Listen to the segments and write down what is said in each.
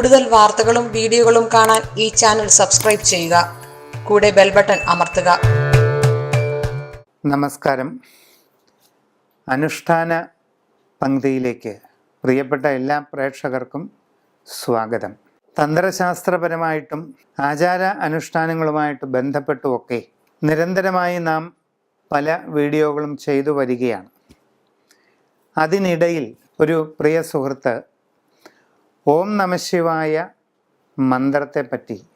കൂടുതൽ വാർത്തകളും വീഡിയോകളും കാണാൻ ഈ ചാനൽ സബ്സ്ക്രൈബ് ചെയ്യുക. കൂടെ ബെൽ ബട്ടൺ അമർത്തുക. നമസ്കാരം. അനുഷ്ഠാന പങ്ക്തിയിലേക്ക് പ്രിയപ്പെട്ട എല്ലാ പ്രേക്ഷകർക്കും സ്വാഗതം. തന്ത്രശാസ്ത്രപരമായിട്ടും ആചാര അനുഷ്ഠാനങ്ങളുമായിട്ട് ബന്ധപ്പെട്ടുമൊക്കെ നിരന്തരമായി നാം പല വീഡിയോകളും ചെയ്തു വരികയാണ്. അതിനിടയിൽ ഒരു പ്രിയ സുഹൃത്ത് ഓം നമശിവായ മന്ത്രത്തെപ്പറ്റി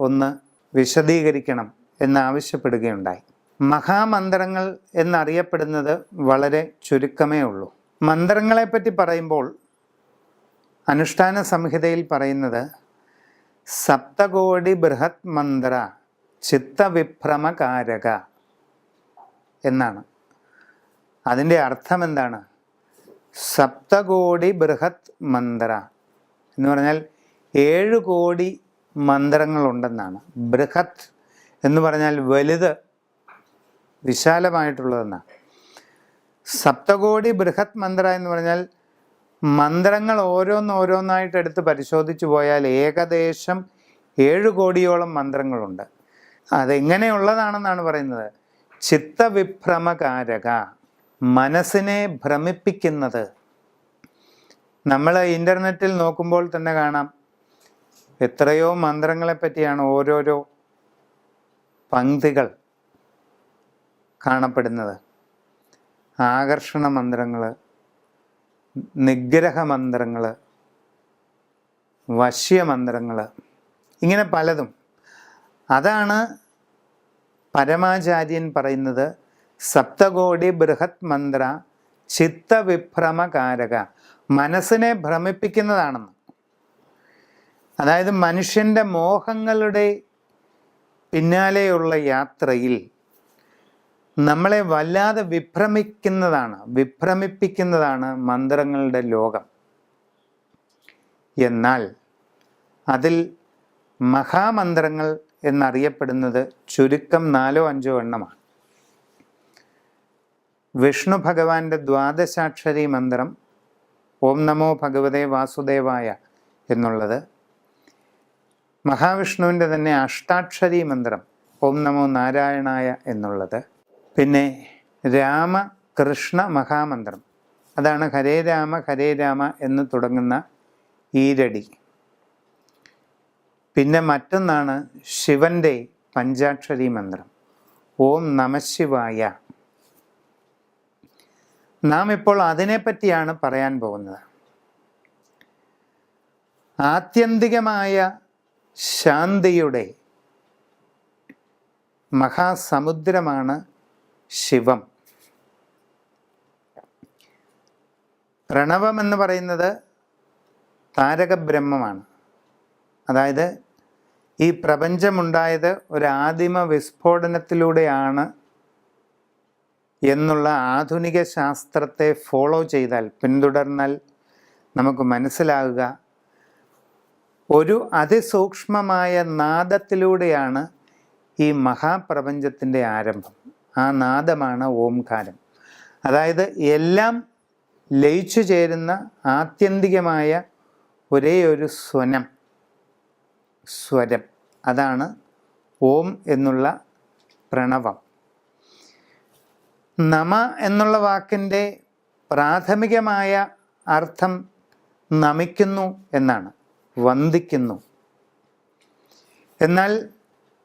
ഒന്ന് വിശദീകരിക്കണം എന്നാവശ്യപ്പെടുകയുണ്ടായി. മഹാമന്ത്രങ്ങൾ എന്നറിയപ്പെടുന്നത് വളരെ ചുരുക്കമേ ഉള്ളൂ. മന്ത്രങ്ങളെപ്പറ്റി പറയുമ്പോൾ അനുഷ്ഠാന സംഹിതയിൽ പറയുന്നത് സപ്തകോടി ബൃഹത് മന്ത്ര ചിത്തവിഭ്രമകാരക എന്നാണ്. അതിന്റെ അർത്ഥം എന്താണ് സപ്തകോടി ബൃഹത് മന്ത്ര എന്ന് പറഞ്ഞാൽ ഏഴ് കോടി മന്ത്രങ്ങളുണ്ടെന്നാണ്. ബൃഹത് എന്ന് പറഞ്ഞാൽ വലുത് വിശാലമായിട്ടുള്ളതെന്നാണ്. സപ്തകോടി ബൃഹത് മന്ത്ര എന്ന് പറഞ്ഞാൽ മന്ത്രങ്ങൾ ഓരോന്നോരോന്നായിട്ട് എടുത്ത് പരിശോധിച്ചു പോയാൽ ഏകദേശം ഏഴ് കോടിയോളം മന്ത്രങ്ങളുണ്ട്. അതെങ്ങനെയുള്ളതാണെന്നാണ് പറയുന്നത്? ചിത്തവിഭ്രമകാരക മനസ്സിനെ ഭ്രമിപ്പിക്കുന്നത് നമ്മൾ ഇന്റർനെറ്റിൽ നോക്കുമ്പോൾ തന്നെ കാണാം. എത്രയോ മന്ത്രങ്ങളെ പറ്റിയാണ് ഓരോരോ പങ്ക്തികൾ കാണപ്പെടുന്നത്. ആകർഷണ മന്ത്രങ്ങൾ നിഗ്രഹ മന്ത്രങ്ങൾ വശ്യമന്ത്രങ്ങൾ ഇങ്ങനെ പലതും. അതാണ് പരമാചാര്യൻ പറയുന്നത് സപ്തകോടി ബൃഹത് മന്ത്ര ചിത്തവിഭ്രമകാരക. മനസ്സിനെ ഭ്രമിപ്പിക്കുന്നതാണെന്ന്. അതായത് മനുഷ്യന്റെ മോഹങ്ങളുടെ പിന്നാലെയുള്ള യാത്രയിൽ നമ്മളെ വല്ലാതെ വിഭ്രമിക്കുന്നതാണ് വിഭ്രമിപ്പിക്കുന്നതാണ് മന്ത്രങ്ങളുടെ ലോകം. എന്നാൽ അതിൽ മഹാമന്ത്രങ്ങൾ എന്നറിയപ്പെടുന്നത് ചുരുക്കം നാലോ അഞ്ചോ എണ്ണമാണ്. വിഷ്ണു ഭഗവാന്റെ ദ്വാദശാക്ഷരി മന്ത്രം ഓം നമോ ഭഗവതേ വാസുദേവായ എന്നുള്ളത് മഹാവിഷ്ണുവിന്റെ തന്നെ അഷ്ടാക്ഷരി മന്ത്രം ഓം നമോ നാരായണായ എന്നുള്ളത്. പിന്നെ രാമ കൃഷ്ണ മഹാമന്ത്രം. അതാണ് ഹരേ രാമ ഹരേ രാമ എന്ന് തുടങ്ങുന്ന ഈരടി പിന്നെ മറ്റൊന്നാണ് ശിവന്റെ പഞ്ചാക്ഷരി മന്ത്രം. ഓം നമശിവായ നാം ഇപ്പോൾ അതിനെപ്പറ്റിയാണ് പറയാൻ പോകുന്നത്. ആത്യന്തികമായ ശാന്തിയുടെ മഹാസമുദ്രമാണ് ശിവം. പ്രണവം എന്ന് പറയുന്നത് താരകബ്രഹ്മമാണ്. അതായത് ഈ പ്രപഞ്ചമുണ്ടായത് ഒരു ആദിമ വിസ്ഫോടനത്തിലൂടെയാണ് എന്നുള്ള ആധുനിക ശാസ്ത്രത്തെ ഫോളോ ചെയ്താൽ പിന്തുടർന്നാൽ നമുക്ക് മനസ്സിലാകുക ഒരു അതിസൂക്ഷ്മമായ നാദത്തിലൂടെയാണ് ഈ മഹാപ്രപഞ്ചത്തിന്റെ ആരംഭം. ആ നാദമാണ് ഓംകാരം. അതായത് എല്ലാം ലയിച്ചു ചേരുന്ന ആത്യന്തികമായ ഒരേ ഒരു സ്വനം സ്വരം. അതാണ് ഓം എന്നുള്ള പ്രണവം. നമ എന്നുള്ള വാക്കിന്റെ പ്രാഥമികമായ അർത്ഥം നമിക്കുന്നു എന്നാണ് വന്ദിക്കുന്നു. എന്നാൽ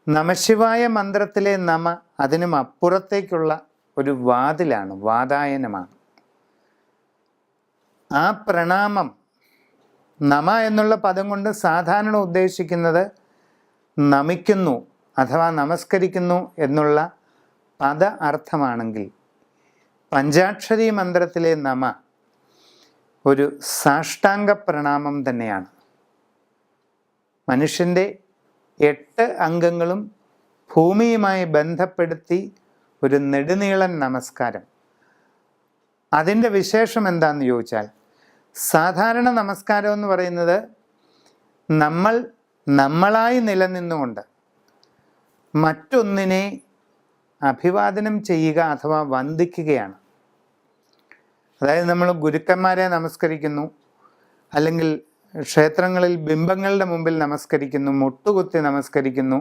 നമശിവായ മന്ത്രത്തിലെ നമ അതിനും അപ്പുറത്തേക്കുള്ള ഒരു വാതിലാണ് വാതായനമാണ്. ആ പ്രണാമം നമ എന്നുള്ള പദം കൊണ്ട് സാധാരണ ഉദ്ദേശിക്കുന്നത് നമിക്കുന്നു അഥവാ നമസ്കരിക്കുന്നു എന്നുള്ള പദ അർത്ഥമാണെങ്കിൽ പഞ്ചാക്ഷരി മന്ത്രത്തിലെ നമ ഒരു സാഷ്ടാംഗ പ്രണാമം തന്നെയാണ്. മനുഷ്യന്റെ എട്ട് അംഗങ്ങളും ഭൂമിയുമായി ബന്ധപ്പെടുത്തി ഒരു നെടുനീളൻ നമസ്കാരം. അതിന്റെ വിശേഷം എന്താണെന്ന് ചോദിച്ചാൽ സാധാരണ നമസ്കാരം എന്ന് പറയുന്നത് നമ്മൾ നമ്മളായി നിലനിന്നുകൊണ്ട് മറ്റൊന്നിനെ അഭിവാദനം ചെയ്യുക അഥവാ വന്ദിക്കുകയാണ്. അതായത് നമ്മൾ ഗുരുക്കന്മാരെ നമസ്കരിക്കുന്നു അല്ലെങ്കിൽ ക്ഷേത്രങ്ങളിൽ ബിംബങ്ങളുടെ മുമ്പിൽ നമസ്കരിക്കുന്നു മുട്ടുകുത്തി നമസ്കരിക്കുന്നു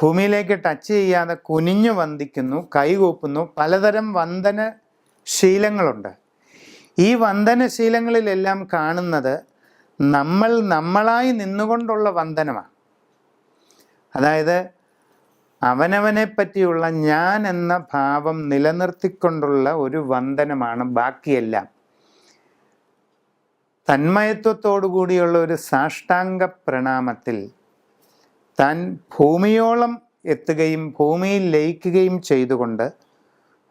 ഭൂമിയിലേക്ക് ടച്ച് ചെയ്യാതെ കുനിഞ്ഞു വന്ദിക്കുന്നു കൈകൂപ്പുന്നു പലതരം വന്ദന ശീലങ്ങളുണ്ട്. ഈ വന്ദന ശീലങ്ങളിലെല്ലാം കാണുന്നത് നമ്മൾ നമ്മളായി നിന്നുകൊണ്ടുള്ള വന്ദനമാണ്. അതായത് അവനവനെ പറ്റിയുള്ള ഞാൻ എന്ന ഭാവം നിലനിർത്തിക്കൊണ്ടുള്ള ഒരു വന്ദനമാണ് ബാക്കിയെല്ലാം. തന്മയത്വത്തോടു കൂടിയുള്ള ഒരു സാഷ്ടാംഗ പ്രണാമത്തിൽ താൻ ഭൂമിയോളം എത്തുകയും ഭൂമിയിൽ ലയിക്കുകയും ചെയ്തുകൊണ്ട്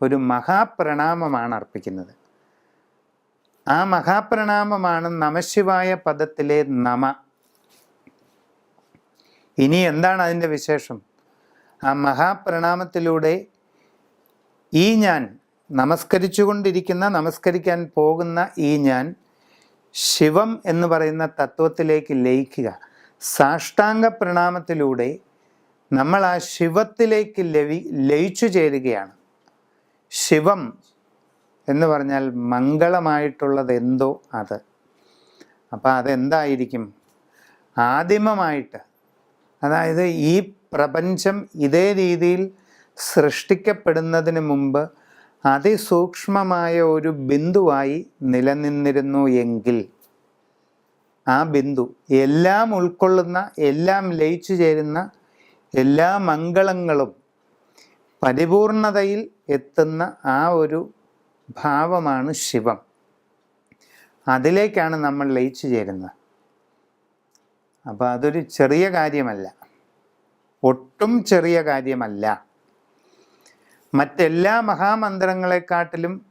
ഒരു മഹാപ്രണാമമാണ് അർപ്പിക്കുന്നത്. ആ മഹാപ്രണാമമാണ് നമശിവായ പദത്തിലെ നമ. ഇനി എന്താണ് അതിന്റെ വിശേഷം? ആ മഹാപ്രണാമത്തിലൂടെ ഈ ഞാൻ നമസ്കരിച്ചുകൊണ്ടിരിക്കുന്ന നമസ്കരിക്കാൻ പോകുന്ന ഈ ഞാൻ ശിവം എന്ന് പറയുന്ന തത്വത്തിലേക്ക് ലയിക്കുക. സാഷ്ടാംഗ പ്രണാമത്തിലൂടെ നമ്മൾ ആ ശിവത്തിലേക്ക് ലവി ലയിച്ചു ചേരുകയാണ്. ശിവം എന്ന് പറഞ്ഞാൽ മംഗളമായിട്ടുള്ളത് എന്തോ അത്. അപ്പോൾ അതെന്തായിരിക്കും? ആദിമമായിട്ട്. അതായത് ഈ പ്രപഞ്ചം ഇതേ രീതിയിൽ സൃഷ്ടിക്കപ്പെടുന്നതിന് മുമ്പ് അതിസൂക്ഷ്മമായ ഒരു ബിന്ദുവായി നിലനിന്നിരുന്നു എങ്കിൽ ആ ബിന്ദു എല്ലാം ഉൾക്കൊള്ളുന്ന എല്ലാം ലയിച്ചു ചേരുന്ന എല്ലാ മംഗളങ്ങളും പരിപൂർണതയിൽ എത്തുന്ന ആ ഒരു ഭാവമാണ് ശിവം. അതിലേക്കാണ് നമ്മൾ ലയിച്ചു ചേരുന്നത്. അപ്പോൾ അതൊരു ചെറിയ കാര്യമല്ല. ഒട്ടും ചെറിയ കാര്യമല്ല. മറ്റെല്ലാ മഹാമന്ത്രങ്ങളെക്കാട്ടിലും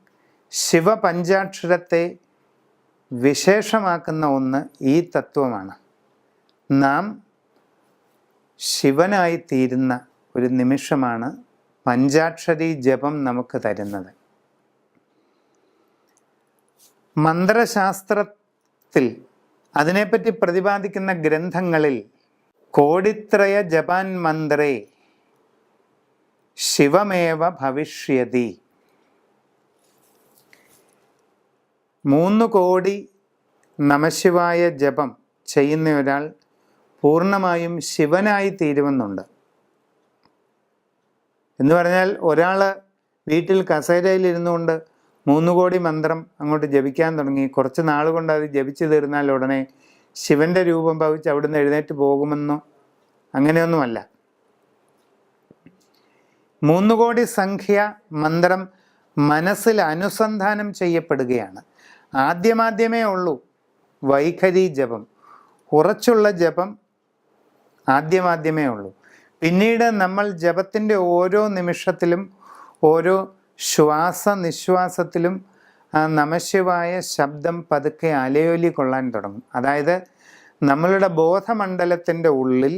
ശിവപഞ്ചാക്ഷരത്തെ വിശേഷമാക്കുന്ന ഒന്ന് ഈ തത്വമാണ്. നാം ശിവനായി തീരുന്ന ഒരു നിമിഷമാണ് പഞ്ചാക്ഷരി ജപം നമുക്ക് തരുന്നത്. മന്ത്രശാസ്ത്രത്തിൽ അതിനെപ്പറ്റി പ്രതിപാദിക്കുന്ന ഗ്രന്ഥങ്ങളിൽ കോടിത്രയ ജപാൻ മന്ത്രേ ശിവമേവ ഭവിഷ്യതി. മൂന്ന് കോടി നമശിവായ ജപം ചെയ്യുന്ന ഒരാൾ പൂർണമായും ശിവനായി തീരുമെന്നുണ്ട്. എന്ന് പറഞ്ഞാൽ ഒരാൾ വീട്ടിൽ കസേരയിൽ ഇരുന്നുകൊണ്ട് മൂന്ന് കോടി മന്ത്രം അങ്ങോട്ട് ജപിക്കാൻ തുടങ്ങി. കുറച്ച് നാൾ കൊണ്ട് അത് ജപിച്ചു തീർന്നാൽ ഉടനെ ശിവന്റെ രൂപം ഭവിച്ച് അവിടുന്ന് എഴുന്നേറ്റ് പോകുമെന്നോ അങ്ങനെയൊന്നുമല്ല. മൂന്ന് കോടി സംഖ്യ മന്ത്രം മനസ്സിൽ അനുസന്ധാനം ചെയ്യപ്പെടുകയാണ്. ആദ്യമാദ്യമേ ഉള്ളൂ വൈഖരി ജപം. ഉറച്ചുള്ള ജപം ആദ്യമാദ്യമേ ഉള്ളൂ. പിന്നീട് നമ്മൾ ജപത്തിന്റെ ഓരോ നിമിഷത്തിലും ഓരോ ശ്വാസ നിശ്വാസത്തിലും ആ നമശിവായ ശബ്ദം പതുക്കെ അലയൊലി കൊള്ളാൻ തുടങ്ങും. അതായത് നമ്മളുടെ ബോധമണ്ഡലത്തിന്റെ ഉള്ളിൽ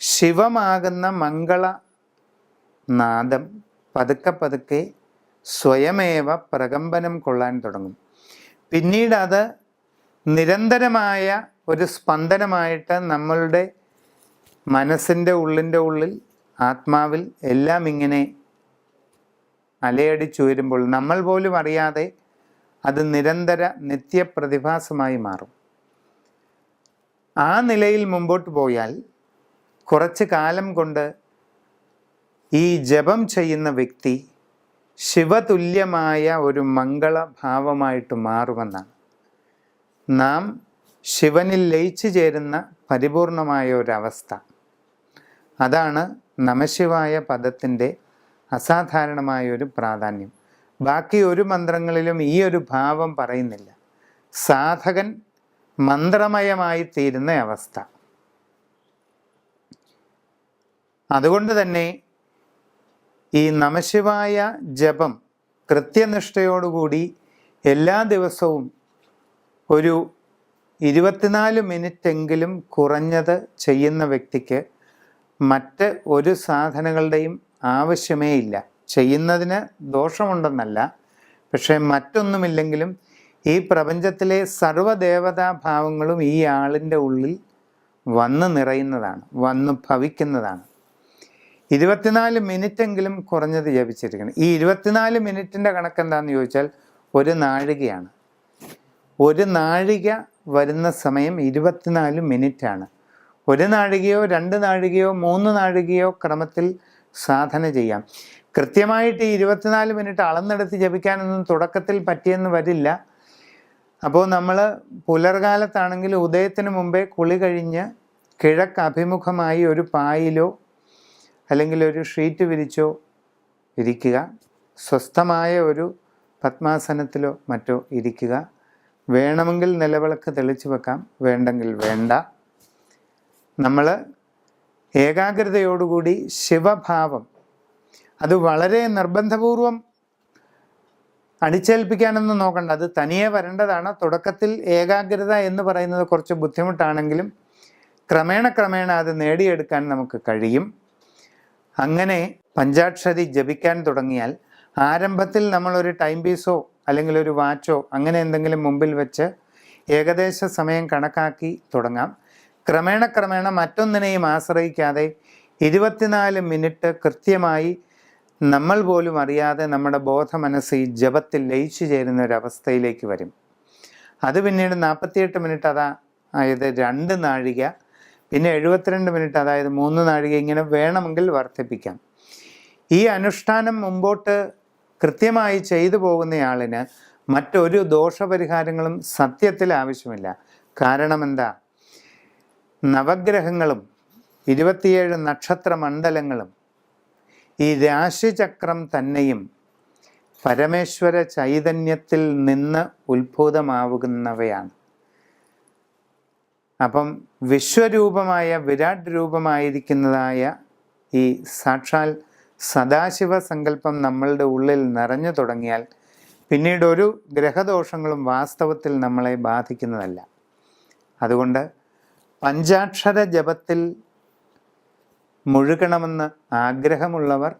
ശിവമാകുന്ന മംഗള നാദം പതുക്കെ പതുക്കെ സ്വയമേവ പ്രകമ്പനം കൊള്ളാൻ തുടങ്ങും. പിന്നീട് അത് നിരന്തരമായ ഒരു സ്പന്ദനമായിട്ട് നമ്മളുടെ മനസ്സിന്റെ ഉള്ളിന്റെ ഉള്ളിൽ ആത്മാവിൽ എല്ലാം ഇങ്ങനെ അലയടിച്ചുയരുമ്പോൾ നമ്മൾ പോലും അറിയാതെ അത് നിരന്തര നിത്യപ്രതിഭാസമായി മാറും. ആ നിലയിൽ മുമ്പോട്ട് പോയാൽ കുറച്ച് കാലം കൊണ്ട് ഈ ജപം ചെയ്യുന്ന വ്യക്തി ശിവതുല്യമായ ഒരു മംഗളഭാവമായിട്ട് മാറുമെന്നാണ്. നാം ശിവനിൽ ലയിച്ചു ചേരുന്ന പരിപൂർണമായ ഒരവസ്ഥ. അതാണ് നമശിവായ പദത്തിന്റെ അസാധാരണമായ ഒരു പ്രാധാന്യം. ബാക്കി ഒരു മന്ത്രങ്ങളിലും ഈ ഒരു ഭാവം പറയുന്നില്ല. സാധകൻ മന്ത്രമയമായി തീരുന്ന അവസ്ഥ. അതുകൊണ്ട് തന്നെ ഈ നമശിവായ ജപം കൃത്യനിഷ്ഠയോടുകൂടി എല്ലാ ദിവസവും ഒരു ഇരുപത്തിനാല് മിനിറ്റെങ്കിലും കുറഞ്ഞത് ചെയ്യുന്ന വ്യക്തിക്ക് മറ്റ് ഒരു സാധനങ്ങളുടെയും ആവശ്യമേ ഇല്ല. ചെയ്യുന്നതിന് ദോഷമുണ്ടെന്നല്ല. പക്ഷേ മറ്റൊന്നുമില്ലെങ്കിലും ഈ പ്രപഞ്ചത്തിലെ സർവദേവതാഭാവങ്ങളും ഈ ആളിന്റെ ഉള്ളിൽ വന്ന് നിറയുന്നതാണ് വന്ന് ഭവിക്കുന്നതാണ്. ഇരുപത്തിനാല് മിനിറ്റെങ്കിലും കുറഞ്ഞത് ജപിച്ചിരിക്കണം. ഈ ഇരുപത്തിനാല് മിനിറ്റിന്റെ കണക്ക് എന്താണെന്ന് ചോദിച്ചാൽ ഒരു നാഴികയാണ്. ഒരു നാഴിക വരുന്ന സമയം ഇരുപത്തിനാല് മിനിറ്റാണ്. ഒരു നാഴികയോ രണ്ട് നാഴികയോ മൂന്ന് നാഴികയോ ക്രമത്തിൽ സാധന ചെയ്യാം. കൃത്യമായിട്ട് ഈ ഇരുപത്തിനാല് മിനിറ്റ് അളന്നെടുത്ത് ജപിക്കാനൊന്നും തുടക്കത്തിൽ പറ്റിയെന്ന് വരില്ല. അപ്പോൾ നമ്മൾ പുലർകാലത്താണെങ്കിൽ ഉദയത്തിന് മുമ്പേ കുളി കഴിഞ്ഞ് കിഴക്ക് അഭിമുഖമായി ഒരു പായിലോ അല്ലെങ്കിൽ ഒരു ഷീറ്റ് വിരിച്ചോ ഇരിക്കുക. സ്വസ്ഥമായ ഒരു പത്മാസനത്തിലോ മറ്റോ ഇരിക്കുക. വേണമെങ്കിൽ നിലവിളക്ക് തെളിച്ചു വെക്കാം. വേണ്ടെങ്കിൽ വേണ്ട. നമ്മൾ ഏകാഗ്രതയോടുകൂടി ശിവഭാവം. അത് വളരെ നിർബന്ധപൂർവം അടിച്ചേൽപ്പിക്കാനൊന്നും നോക്കണ്ട. അത് തനിയെ വരേണ്ടതാണ്. തുടക്കത്തിൽ ഏകാഗ്രത എന്ന് പറയുന്നത് കുറച്ച് ബുദ്ധിമുട്ടാണെങ്കിലും ക്രമേണ ക്രമേണ അത് നേടിയെടുക്കാൻ നമുക്ക് കഴിയും. അങ്ങനെ പഞ്ചാക്ഷരി ജപിക്കാൻ തുടങ്ങിയാൽ ആരംഭത്തിൽ നമ്മളൊരു ടൈം പീസോ അല്ലെങ്കിൽ ഒരു വാച്ചോ അങ്ങനെ എന്തെങ്കിലും മുമ്പിൽ വെച്ച് ഏകദേശ സമയം കണക്കാക്കി തുടങ്ങാം. ക്രമേണ ക്രമേണ മറ്റൊന്നിനെയും ആശ്രയിക്കാതെ ഇരുപത്തിനാല് മിനിറ്റ് കൃത്യമായി നമ്മൾ പോലും അറിയാതെ നമ്മുടെ ബോധ മനസ്സ് ഈ ജപത്തിൽ ലയിച്ചു ചേരുന്ന ഒരു അവസ്ഥയിലേക്ക് വരും. അത് പിന്നീട് നാൽപ്പത്തിയെട്ട് മിനിറ്റ് അതാ അതായത് രണ്ട് നാഴിക പിന്നെ എഴുപത്തിരണ്ട് മിനിറ്റ് അതായത് മൂന്ന് നാഴിക ഇങ്ങനെ വേണമെങ്കിൽ വർദ്ധിപ്പിക്കാം. ഈ അനുഷ്ഠാനം മുമ്പോട്ട് കൃത്യമായി ചെയ്തു പോകുന്നയാളിന് മറ്റൊരു ദോഷപരിഹാരങ്ങളും സത്യത്തിൽ ആവശ്യമില്ല. കാരണം എന്താ? നവഗ്രഹങ്ങളും ഇരുപത്തിയേഴ് നക്ഷത്ര മണ്ഡലങ്ങളും ഈ രാശിചക്രം തന്നെയും പരമേശ്വര ചൈതന്യത്തിൽ നിന്ന് ഉത്ഭൂതമാവുന്നവയാണ്. അപ്പം വിശ്വരൂപമായ വിരാട് രൂപമായിരിക്കുന്നതായ ഈ സാക്ഷാൽ സദാശിവ സങ്കല്പം നമ്മളുടെ ഉള്ളിൽ നിറഞ്ഞു തുടങ്ങിയാൽ പിന്നീട് ഒരു ഗ്രഹദോഷങ്ങളും വാസ്തവത്തിൽ നമ്മളെ ബാധിക്കുന്നതല്ല. അതുകൊണ്ട് പഞ്ചാക്ഷര ജപത്തിൽ മുഴുകണമെന്ന് ആഗ്രഹമുള്ളവർ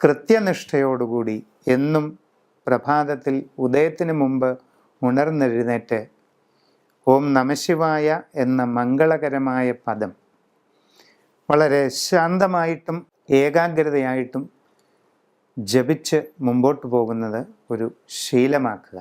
കൃത്യനിഷ്ഠയോടുകൂടി എന്നും പ്രഭാതത്തിൽ ഉദയത്തിനു മുമ്പ് ഉണർന്നെഴുന്നേറ്റ് ഓം നമശിവായ എന്ന മംഗളകരമായ പദം വളരെ ശാന്തമായിട്ടും ഏകാഗ്രതയായിട്ടും ജപിച്ച് മുമ്പോട്ട് പോകുന്നത് ഒരു ശീലമാക്കുക.